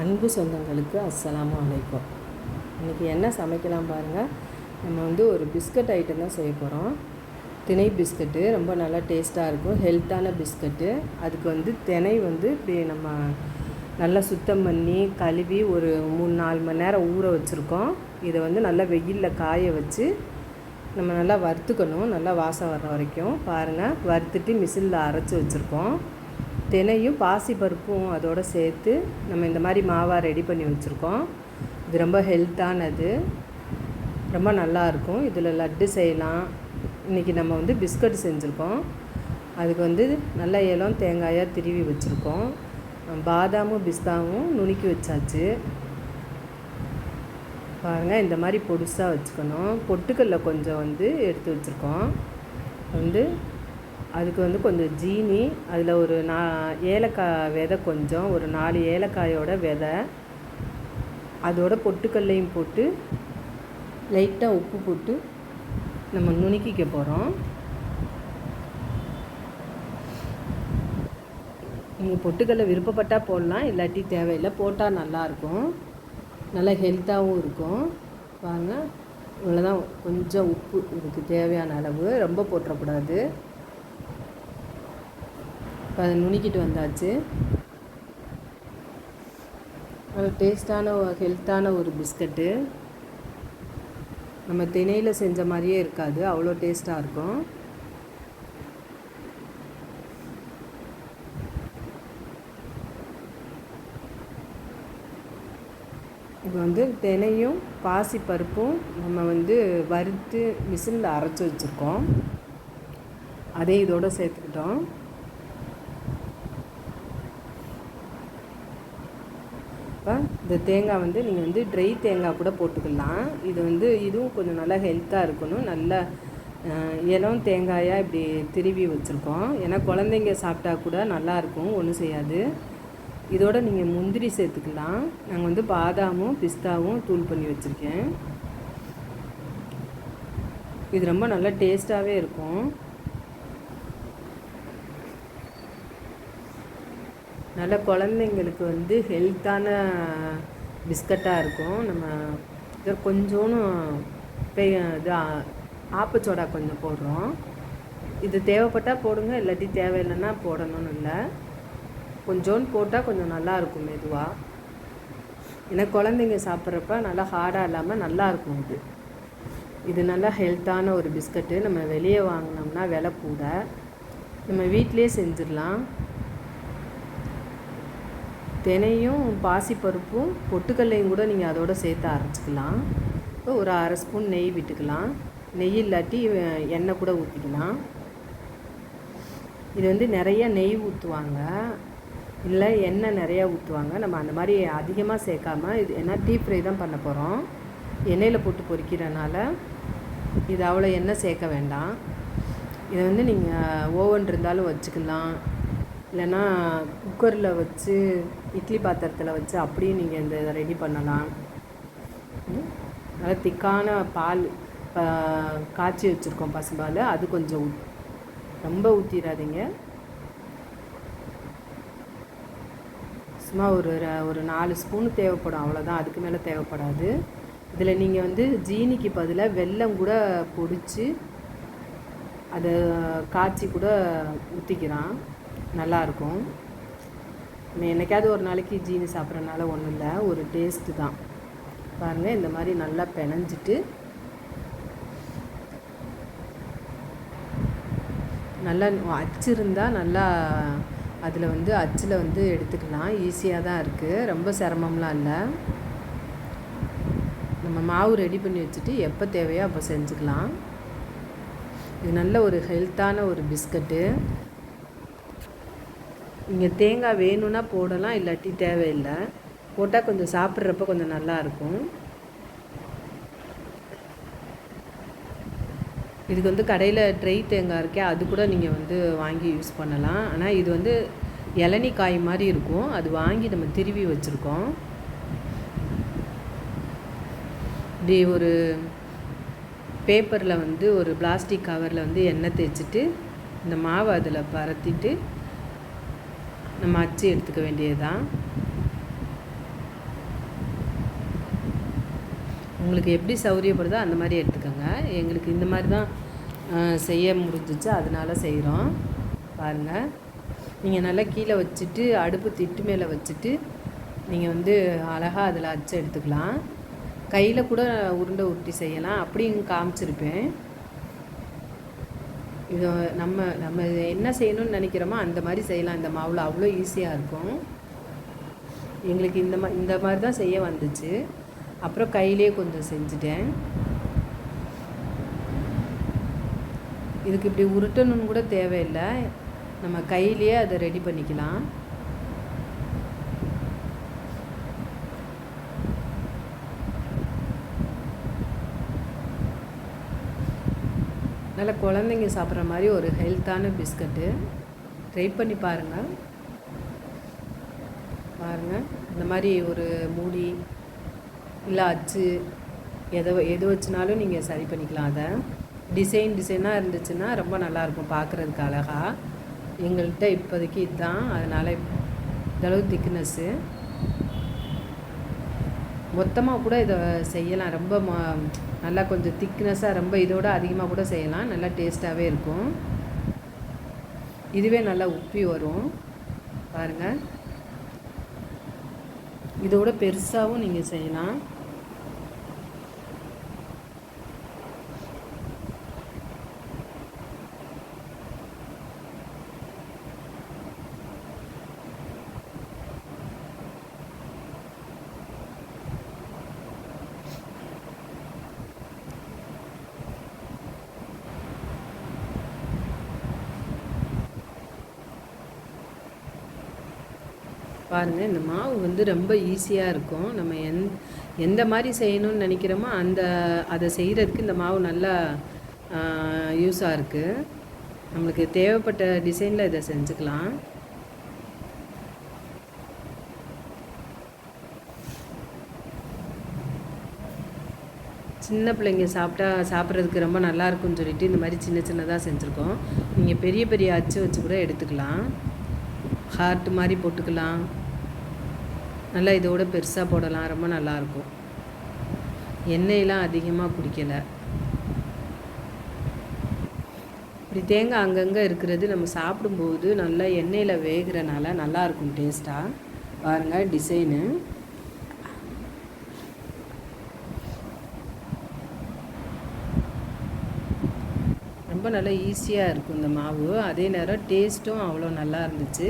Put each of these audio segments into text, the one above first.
அன்பு சொந்தங்களுக்கு அஸ்ஸலாமு அலைக்கும். இன்றைக்கி என்ன சமைக்கலாம் பாருங்கள் நம்ம வந்து ஒரு பிஸ்கட் ஐட்டம் தான் செய்ய போகிறோம் திணை பிஸ்கட்டு ரொம்ப நல்லா டேஸ்ட்டாக இருக்கும். ஹெல்த்தான பிஸ்கட்டு. அதுக்கு வந்து திணை வந்து இப்படி நம்ம நல்லா சுத்தம் பண்ணி கழுவி ஒரு மூணு நாலு மணி நேரம் ஊற வச்சுருக்கோம். இதை வந்து நல்லா வெயிலில் காய வச்சு நம்ம நல்லா வறுத்துக்கணும். நல்லா வாசம் வர்ற வரைக்கும். பாருங்கள் வறுத்துட்டு மிஷினில் அரைச்சி வச்சுருக்கோம். தினையும் பாசிப்பருப்பும் அதோடு சேர்த்து நம்ம இந்த மாதிரி மாவாக ரெடி பண்ணி வச்சுருக்கோம். இது ரொம்ப ஹெல்த்தானது ரொம்ப நல்லாயிருக்கும். இதில் லட்டு செய்யலாம். இன்றைக்கி நம்ம வந்து பிஸ்கட் செஞ்சுருக்கோம். அதுக்கு வந்து நல்ல இலம் தேங்காயாக திருவி வச்சுருக்கோம். பாதாமும் பிஸ்தாவும் நுணுக்கி வச்சாச்சு. பாருங்கள் இந்த மாதிரி பொடுசாக வச்சுக்கணும். பொட்டுக்கல்ல கொஞ்சம் வந்து எடுத்து வச்சுருக்கோம். வந்து அதுக்கு வந்து கொஞ்சம் ஜீனி அதில் ஒரு நா ஏலக்காய் விதை கொஞ்சம் ஒரு நாலு ஏலக்காயோட விதை. அதோட பொட்டுக்கல்லையும் போட்டு லைட்டாக உப்பு போட்டு நம்ம நுணுக்கிக்க போகிறோம் நீங்கள் பொட்டுக்கல்லை விருப்பப்பட்டால் போடலாம் இல்லாட்டி தேவையில்லை போட்டால் நல்லாயிருக்கும் நல்லா ஹெல்த்தாகவும் இருக்கும். வாங்க இவ்வளோதான் கொஞ்சம் உப்பு இதுக்கு தேவையான அளவு. ரொம்ப போட்டுறக்கூடாது. இப்போ அதை நுணுக்கிட்டு வந்தாச்சு. நல்ல டேஸ்டான ஹெல்த்தான ஒரு பிஸ்கட்டு. நம்ம தினையில் செஞ்ச மாதிரியே இருக்காது. அவ்வளோ டேஸ்ட்டாக இருக்கும். இப்போ வந்து தினையும் பாசி பருப்பும் நம்ம வந்து வறுத்து மிஷினில் அரைச்சி வச்சுருக்கோம். அதே இதோடு சேர்த்துக்கிட்டோம். அப்போ இந்த தேங்காய் வந்து நீங்கள் வந்து ட்ரை தேங்காய் கூட போட்டுக்கலாம். இது வந்து இதுவும் கொஞ்சம் நல்லா ஹெல்த்தாக இருக்கணும். நல்லா இளம் தேங்காயாக இப்படி திருவி வச்சுருக்கோம். ஏன்னா குழந்தைங்க சாப்பிட்டா கூட நல்லாயிருக்கும் ஒன்றும் செய்யாது. இதோட நீங்கள் முந்திரி சேர்த்துக்கலாம். நாங்கள் வந்து பாதாமும் பிஸ்தாவும் தூள் பண்ணி வச்சுருக்கேன். இது ரொம்ப நல்லா டேஸ்ட்டாகவே இருக்கும். நல்ல குழந்தைங்களுக்கு வந்து ஹெல்த்தான பிஸ்கட்டாக இருக்கும். நம்ம இதை கொஞ்சோன்னு பெய் இது ஆப்பச்சோடா கொஞ்சம் போடுறோம். இது தேவைப்பட்டால் போடுங்க. இல்லாட்டி தேவையில்லைன்னா போடணும்னு இல்லை. கொஞ்சோன்னு போட்டால் கொஞ்சம் நல்லாயிருக்கும் மெதுவாக ஏன்னா குழந்தைங்க சாப்பிட்றப்ப நல்லா ஹார்டாக இல்லாமல் நல்லாயிருக்கும் இது. இது நல்லா ஹெல்த்தான ஒரு பிஸ்கட்டு. நம்ம வெளியே வாங்கினோம்னா விலை கூட. நம்ம வீட்டிலே செஞ்சிடலாம். தினையும் பாசிப்பருப்பும் பொட்டுக்கல்லையும் கூட நீங்கள் அதோட சேர்த்து அரைச்சிக்கலாம். இப்போ ஒரு அரை ஸ்பூன் நெய் விட்டுக்கலாம். நெய் இல்லாட்டி எண்ணெய் கூட ஊற்றிக்கலாம் இது வந்து நிறைய நெய் ஊற்றுவாங்க இல்லை எண்ணெய் நிறையா ஊற்றுவாங்க நம்ம அந்த மாதிரி அதிகமாக சேர்க்காம இது ஏன்னா டீப் ஃப்ரை தான் பண்ண போகிறோம் எண்ணெயில் போட்டு பொரிக்கிறனால இது அவ்வளோ எண்ணெய் சேர்க்க வேண்டாம். இதை வந்து நீங்கள் ஓவன் இருந்தாலும் வச்சுக்கலாம். இல்லைன்னா குக்கரில் வச்சு இட்லி பாத்திரத்தில் வச்சு அப்படியும் நீங்கள் இந்த இதை ரெடி பண்ணலாம். நல்லா திக்கான பால் காய்ச்சி வச்சுருக்கோம் பசும்பால். அது கொஞ்சம் ஊத் ரொம்ப ஊற்றிடாதீங்க சும்மா ஒரு ஒரு நாலு ஸ்பூன் தேவைப்படும். அவ்வளோதான் அதுக்கு மேலே தேவைப்படாது. இதில் நீங்கள் வந்து ஜீனிக்கு பதிலாக வெல்லம் கூட பொடிச்சு அதை காய்ச்சி கூட ஊற்றிக்கிறான் நல்லாயிருக்கும். என்னைக்காவது ஒரு நாளைக்கு ஜீனி சாப்பிட்றனால ஒன்றும் இல்லை ஒரு டேஸ்ட்டு தான். பாருங்கள் இந்த மாதிரி நல்லா பிணைஞ்சிட்டு நல்லா அச்சு இருந்தால் நல்லா அதில் வந்து அச்சில் வந்து எடுத்துக்கலாம். ஈஸியாக தான் இருக்குது ரொம்ப சிரமம்லாம் இல்லை. நம்ம மாவு ரெடி பண்ணி வச்சுட்டு எப்போ தேவையோ அப்போ செஞ்சுக்கலாம். இது நல்ல ஒரு ஹெல்த்தான ஒரு பிஸ்கட்டு. நீங்கள் தேங்காய் வேணும்னா போடலாம் இல்லாட்டி தேவையில்லை. போட்டால் கொஞ்சம் சாப்பிட்றப்ப கொஞ்சம் நல்லாயிருக்கும் இதுக்கு வந்து கடையில் ட்ரை தேங்காய் இருக்கே அது கூட நீங்கள் வந்து வாங்கி யூஸ் பண்ணலாம். ஆனால் இது வந்து இளநி காய் மாதிரி இருக்கும். அது வாங்கி நம்ம திருவி வச்சுருக்கோம். இப்படி ஒரு பேப்பரில் வந்து ஒரு பிளாஸ்டிக் கவரில் வந்து எண்ணெய் தேய்ச்சிட்டு இந்த மாவை அதில் பரத்திட்டு நம்ம அச்சு எடுத்துக்க வேண்டியதுதான். உங்களுக்கு எப்படி சௌரியப்படுதோ அந்த மாதிரி எடுத்துக்கோங்க. எங்களுக்கு இந்த மாதிரி தான் செய்ய முடிஞ்சிச்சு. அதனால் செய்கிறோம் பாருங்கள் நீங்கள் நல்லா கீழே வச்சுட்டு அடுப்பு திட்டு மேலே வச்சுட்டு நீங்கள் வந்து அழகாக அதில் அச்சு எடுத்துக்கலாம். கையில் கூட உருண்டை உருட்டி செய்யலாம். அப்படியும் காமிச்சிருப்பேன். இது நம்ம நம்ம என்ன செய்யணும்னு நினைக்கிறோமோ அந்த மாதிரி செய்யலாம். இந்த மாவில் அவ்வளோ ஈஸியாக இருக்கும். எங்களுக்கு இந்த மா இந்த மாதிரி தான் செய்ய வந்துச்சு. அப்புறம் கையிலே கொஞ்சம் செஞ்சுட்டேன். இதுக்கு இப்படி உருட்டணும்னு கூட தேவையில்லை. நம்ம கையிலேயே அதை ரெடி பண்ணிக்கலாம். நல்ல குழந்தைங்க சாப்பிட்ற மாதிரி ஒரு ஹெல்த்தான பிஸ்கட்டு. ட்ரை பண்ணி பாருங்கள் பாருங்கள் இந்த மாதிரி ஒரு மூடி இல்லை அச்சு எதை எது வச்சுனாலும் நீங்கள் சரி பண்ணிக்கலாம் அதை. டிசைன் டிசைனாக இருந்துச்சுன்னா ரொம்ப நல்லாயிருக்கும் பார்க்குறதுக்கு அழகாக எங்கள்கிட்ட இப்போதைக்கு இதுதான் அதனால் இந்தளவு திக்னஸ்ஸு மொத்தமாக கூட இதை செய்யலாம். ரொம்ப ம- நல்லா கொஞ்சம் திக்னஸாக ரொம்ப இதோட அதிகமாக கூட செய்யலாம். நல்லா டேஸ்ட்டாகவே இருக்கும். இதுவே நல்லா உப்பி வரும். பாருங்கள் இதோட பெருசாகவும் நீங்கள் செய்யலாம். பாருங்கள் இந்த மாவு வந்து ரொம்ப ஈஸியாக இருக்கும். நம்ம எந் எந்த மாதிரி செய்யணும்னு நினைக்கிறோமோ அந்த அதை செய்கிறதுக்கு இந்த மாவு நல்லா யூஸாக இருக்குது நம்மளுக்கு தேவைப்பட்ட டிசைனில் இதை செஞ்சுக்கலாம். சின்ன பிள்ளைங்க சாப்பிட்டா சாப்பிட்றதுக்கு ரொம்ப நல்லா இருக்கும்னு சொல்லிட்டு இந்த மாதிரி சின்ன சின்னதாக செஞ்சுருக்கோம். நீங்கள் பெரிய பெரிய அச்சு வச்சு கூட எடுத்துக்கலாம். ஹார்ட் மாதிரி போட்டுக்கலாம். நல்லா இதோட பெருசாக போடலாம். ரொம்ப நல்லாயிருக்கும். எண்ணெயெலாம் அதிகமாக குடிக்கலை. இப்படி தேங்காய் அங்கங்கே இருக்கிறது நம்ம சாப்பிடும்போது நல்லா எண்ணெயில் வேகிறனால நல்லாயிருக்கும் டேஸ்ட்டாக பாருங்கள் டிசைனு. ரொம்ப நல்லா ஈஸியாக இருக்கும் இந்த மாவு. அதே நேரம் டேஸ்ட்டும் அவ்வளோ நல்லா இருந்துச்சு.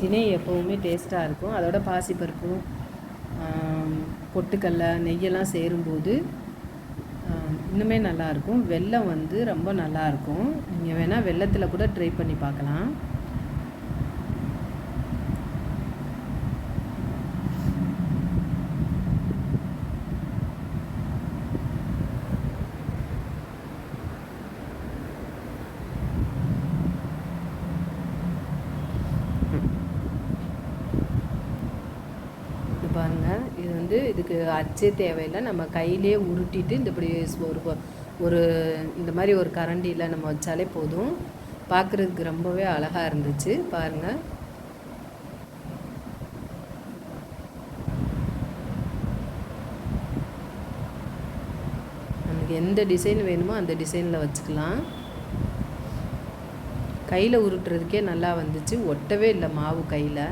திணை எப்போவுமே டேஸ்ட்டாக இருக்கும். அதோட பாசிப்பருப்பு பொட்டுக்கல்ல பொட்டுக்கடலை நெய்யெல்லாம் சேரும்போது இன்னுமே நல்லாயிருக்கும் வெல்லம் வந்து ரொம்ப நல்லாயிருக்கும் நீங்கள் வேணால் வெல்லத்தில் கூட ட்ரை பண்ணி பார்க்கலாம் இது பாருங்கள் இது வந்து இதுக்கு அச்சே தேவையில்லை. நம்ம கையிலே உருட்டிட்டு இந்த இப்படி ஒரு ஒரு இந்த மாதிரி ஒரு கரண்டியில் நம்ம வச்சாலே போதும். பார்க்குறதுக்கு ரொம்பவே அழகாக இருந்துச்சு. பாருங்கள் நமக்கு எந்த டிசைன் வேணுமோ அந்த டிசைனில் வச்சுக்கலாம். கையில் உருட்டுறதுக்கே நல்லா வந்துச்சு. ஒட்டவே இல்லை மாவு கையில்.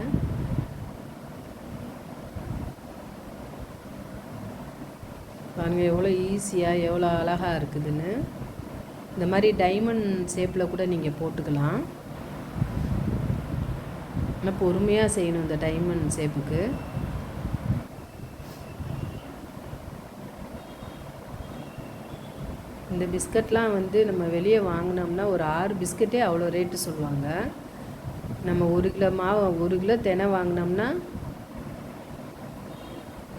பாருங்க எவ்வளோ ஈஸியாக எவ்வளோ அழகாக இருக்குதுன்னு. இந்த மாதிரி டைமண்ட் ஷேப்பில் கூட நீங்கள் போட்டுக்கலாம். ஆனால் பொறுமையாக செய்யணும் இந்த டைமண்ட் ஷேப்புக்கு இந்த பிஸ்கட்லாம் வந்து நம்ம வெளியே வாங்கினோம்னா ஒரு ஆறு பிஸ்கட்டே அவ்வளோ ரேட்டு சொல்லுவாங்க. நம்ம ஒரு கிலோ மாவு ஒரு கிலோ தினை வாங்கினோம்னா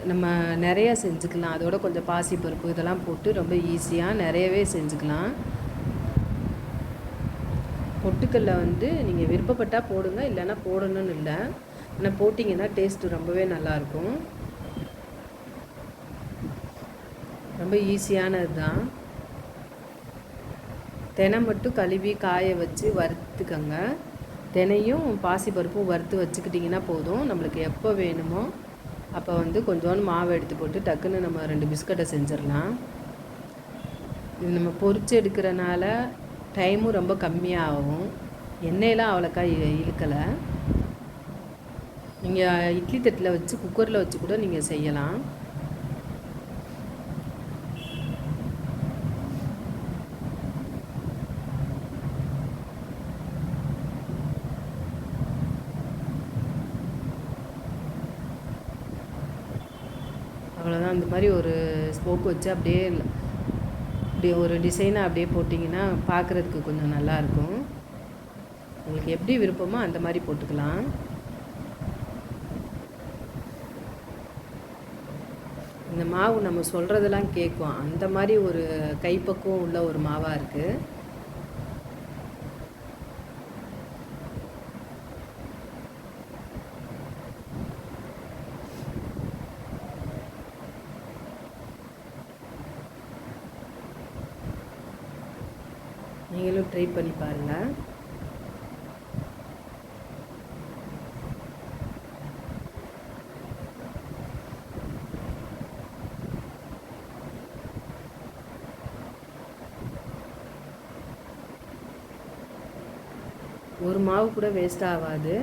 நம்ம நிறையா செஞ்சுக்கலாம். அதோட கொஞ்சம் பாசிப்பருப்பு இதெல்லாம் போட்டு ரொம்ப ஈஸியாக நிறையவே செஞ்சுக்கலாம். பொட்டுக்கல்ல வந்து நீங்கள் விருப்பப்பட்டால் போடுங்க இல்லைன்னா போடணும்னு இல்லை. ஆனால் போட்டிங்கன்னா டேஸ்ட்டு ரொம்பவே நல்லாயிருக்கும். ரொம்ப ஈஸியானது தான். தினை மட்டும் கழுவி காய வச்சு வறுத்துக்கங்க. தினையும் பாசிப்பருப்பும் வறுத்து வச்சுக்கிட்டிங்கன்னா போதும். நம்மளுக்கு எப்போ வேணுமோ அப்போ வந்து கொஞ்சோண்டு மாவு எடுத்து போட்டு டக்குன்னு நம்ம ரெண்டு பிஸ்கட்டை செஞ்சிடலாம். இது நம்ம பொறிச்சு எடுக்கிறனால டைமும் ரொம்ப கம்மியாகும். எண்ணெயெலாம் அவ்வளோக்கா இ- இழுக்கலை. நீங்கள் இட்லி தட்டில் வச்சு குக்கரில் வச்சு கூட நீங்கள் செய்யலாம். அவ்வளோதான் இந்த மாதிரி ஒரு ஸ்போக் வச்சு அப்படியே இப்படி ஒரு டிசைனாக அப்படியே போட்டிங்கன்னா பார்க்குறதுக்கு கொஞ்சம் நல்லாயிருக்கும் உங்களுக்கு எப்படி விருப்பமோ அந்த மாதிரி போட்டுக்கலாம். இந்த மாவு நம்ம சொல்கிறதெல்லாம் கேட்கும். அந்த மாதிரி ஒரு கைப்பக்குவம் உள்ள ஒரு மாவாக இருக்குது நீங்களும் ட்ரை பண்ணி பாருங்கள் ஒரு மாவு கூட வேஸ்ட் ஆகாது.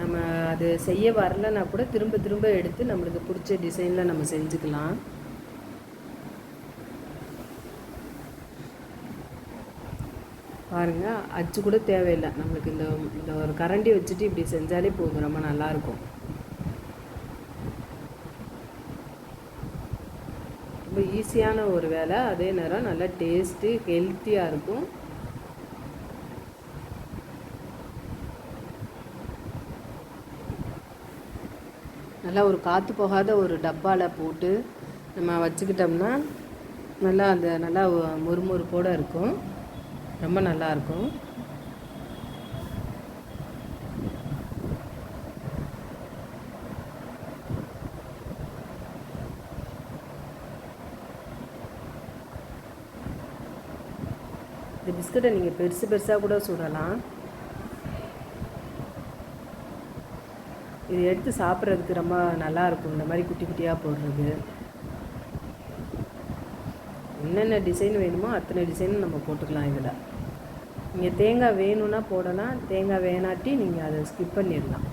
நம்ம அது செய்ய வரலன்னா கூட திரும்ப திரும்ப எடுத்து நம்மளுக்கு பிடிச்ச டிசைனில் நம்ம செஞ்சுக்கலாம். பாருங்கள் அச்சு கூட தேவையில்லை. நம்மளுக்கு இந்த இந்த ஒரு கரண்டி வச்சுட்டு இப்படி செஞ்சாலே போதும் ரொம்ப நல்லாயிருக்கும். ரொம்ப ஈஸியான ஒரு வேலை. அதே நேரம் நல்லா டேஸ்ட்டு ஹெல்த்தியாக இருக்கும். நல்லா ஒரு காற்று போகாத ஒரு டப்பாவில் போட்டு நம்ம வச்சுக்கிட்டோம்னா நல்லா அந்த நல்லா முறுமுறுப்போடு இருக்கும். ரொம்ப நல்லா இருக்கும் இந்த பிஸ்கட்டை நீங்கள் பெருசு பெருசாக கூட சுடலாம். இது எடுத்து சாப்பிட்றதுக்கு ரொம்ப நல்லாயிருக்கும். இந்த மாதிரி குட்டி குட்டியாக போடுறது. என்னென்ன டிசைன் வேணுமோ அத்தனை டிசைனும் நம்ம போட்டுக்கலாம் இதில். நீங்கள் தேங்காய் வேணும்னா போடலாம் தேங்காய் வேணாட்டி நீங்கள் அதை ஸ்கிப் பண்ணிடலாம்.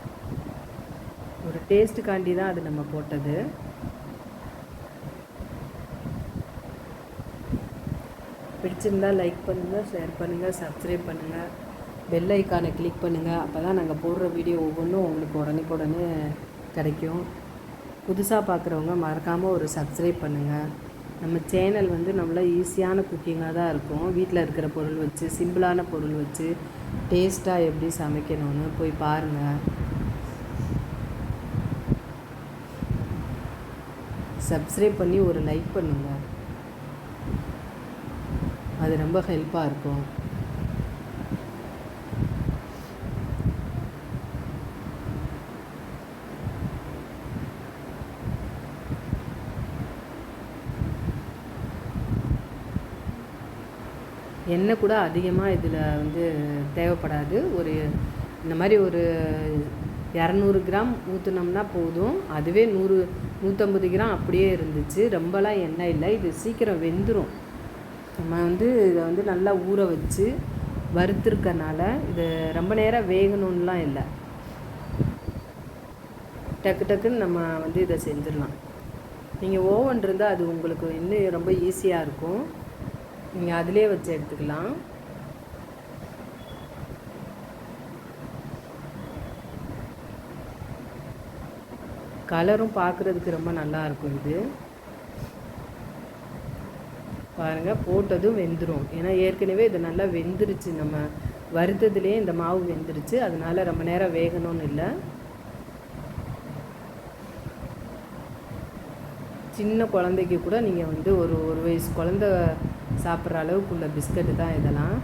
ஒரு டேஸ்ட்டுக்காண்டி தான் அது நம்ம போட்டது. பிடிச்சிருந்தா லைக் பண்ணுங்கள் ஷேர் பண்ணுங்கள் சப்ஸ்கிரைப் பண்ணுங்கள் பெல் ஐக்கானை கிளிக் பண்ணுங்கள் அப்போ தான் நாங்கள் போடுற வீடியோ ஒவ்வொன்றும் உங்களுக்கு உடனே கிடைக்கும். புதுசாக பார்க்குறவங்க மறக்காமல் ஒரு சப்ஸ்கிரைப் பண்ணுங்கள் நம்ம சேனல் வந்து நம்மள ஈஸியான குக்கிங்காக தான் இருக்கும். வீட்டில் இருக்கிற பொருள் வச்சு சிம்பிளான பொருள் வச்சு டேஸ்ட்டாக எப்படி சமைக்கணும்னு போய் பாருங்கள் சப்ஸ்கிரைப் பண்ணி ஒரு லைக் பண்ணுங்கள் அது ரொம்ப ஹெல்ப்பாக இருக்கும். எண்ணெய் கூட அதிகமாக இதில் வந்து தேவைப்படாது. ஒரு இந்த மாதிரி ஒரு இரநூறு கிராம் ஊற்றுனோம்னா போதும். அதுவே நூறு நூற்றம்பது கிராம் அப்படியே இருந்துச்சு. ரொம்பலாம் எண்ணெய் இல்லை. இது சீக்கிரம் வெந்துடும் நம்ம வந்து இதை வந்து நல்லா ஊற வச்சு வறுத்துருக்கனால இது ரொம்ப நேரம் வேகணும்லாம் இல்லை. டக்கு டக்குன்னு நம்ம வந்து இதை செஞ்சிடலாம். நீங்கள் ஓவன் இருந்தால் அது உங்களுக்கு இன்னும் ரொம்ப ஈஸியாக இருக்கும். நீங்கள் அதிலே வச்சு எடுத்துக்கலாம். கலரும் பார்க்குறதுக்கு ரொம்ப நல்லா இருக்கும் இது. பாருங்கள் போட்டதும் வெந்துடும் ஏன்னா ஏற்கனவே இது நல்லா வெந்துருச்சு. நம்ம வறுத்ததுலேயே இந்த மாவு வெந்துருச்சு. அதனால் ரொம்ப நேரம் வேகணும்னு இல்லை. சின்ன குழந்தைக்கு கூட நீங்கள் வந்து ஒரு ஒரு வயசு குழந்த சாப்பிட்ற அளவுக்குள்ள பிஸ்கட்டு தான் இதெல்லாம்.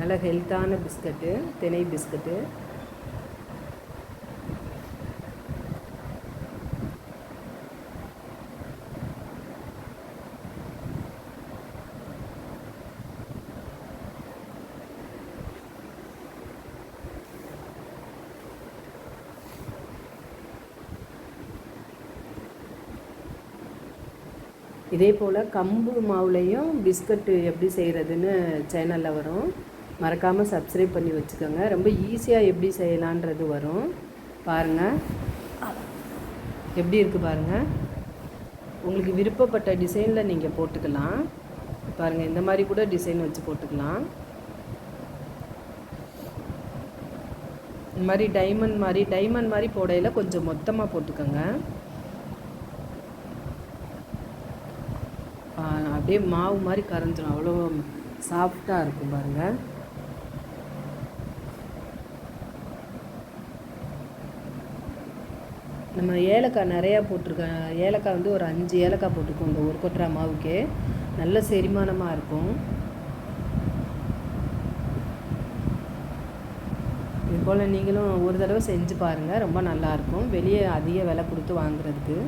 நல்ல ஹெல்த்தான பிஸ்கட்டு தினை பிஸ்கட்டு. இதே போல் கம்பு மாவுலேயும் பிஸ்கட்டு எப்படி செய்கிறதுன்னு சேனலில் வரும். மறக்காமல் சப்ஸ்கிரைப் பண்ணி வச்சுக்கோங்க. ரொம்ப ஈஸியாக எப்படி செய்யலான்றது வரும். பாருங்கள் எப்படி இருக்குது பாருங்கள் உங்களுக்கு விருப்பப்பட்ட டிசைனில் நீங்கள் போட்டுக்கலாம். பாருங்கள் இந்த மாதிரி கூட டிசைன் வச்சு போட்டுக்கலாம். இந்த மாதிரி டைமண்ட் மாதிரி டைமண்ட் மாதிரி போடையில் கொஞ்சம் மொத்தமாக போட்டுக்கோங்க. அப்படியே மாவு மாதிரி கரைஞ்சிரும். அவ்வளோ சாஃப்டாக இருக்கும் பாருங்கள் நம்ம ஏலக்காய் நிறையா போட்டிருக்கேன் ஏலக்காய் வந்து ஒரு அஞ்சு ஏலக்காய் போட்டிருக்கோம் இந்த ஒரு கொட்டுற மாவுக்கே. நல்ல செரிமானமாக இருக்கும். இது போல் நீங்களும் ஒரு தடவை செஞ்சு பாருங்கள் ரொம்ப நல்லாயிருக்கும் வெளியே அதிக விலை கொடுத்து வாங்குறதுக்கு.